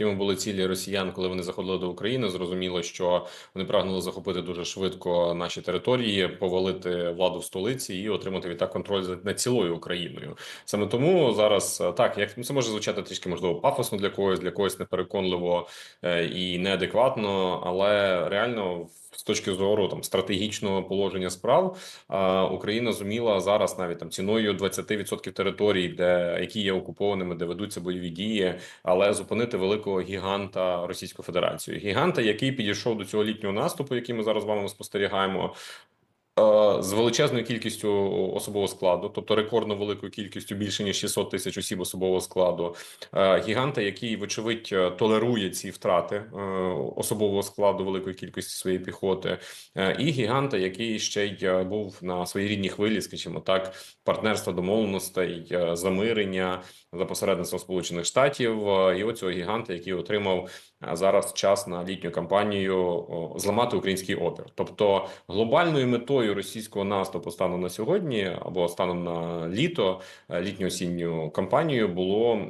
якими були цілі росіян, коли вони заходили до України. Зрозуміло, що вони прагнули захопити дуже швидко наші території, повалити владу в столиці і отримати відтак контроль над цілою Україною. Саме тому зараз е, так, як це може звучати трішки можливо пафосно для когось, для когось непереконливо е, і неадекватно, але реально. З точки зору там стратегічного положення справ а, Україна зуміла зараз навіть там ціною 20% територій, де які є окупованими, де ведуться бойові дії, але зупинити великого гіганта Російської Федерації, гіганта, який підійшов до цього літнього наступу, який ми зараз з вами спостерігаємо. Е, З величезною кількістю особового складу, тобто рекордно великою кількістю більше ніж 600 тисяч осіб особового складу, Е, гіганта, який вочевидь е, толерує ці втрати особового складу великої кількості своєї піхоти, і гіганта, який ще й був на своїй рідній хвилі, скажімо так, партнерства домовленостей, замирення за посередництвом Сполучених Штатів, і оцього гіганта, який отримав зараз час на літню кампанію зламати український опір. Тобто глобальною метою російського наступу станом на сьогодні або станом на літо е, літньо-осінню кампанію було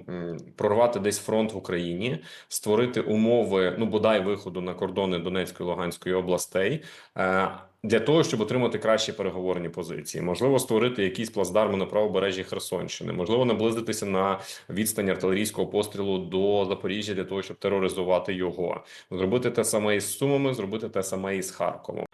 прорвати десь фронт в Україні, створити умови, ну бодай виходу на кордони Донецької Луганської областей. е, Для того щоб отримати кращі переговорні позиції, можливо, створити якісь плацдарми на правобережжі Херсонщини, можливо, наблизитися на відстань артилерійського пострілу до Запоріжжя для того, щоб тероризувати його, зробити те саме із Сумами, зробити те саме із Харковом.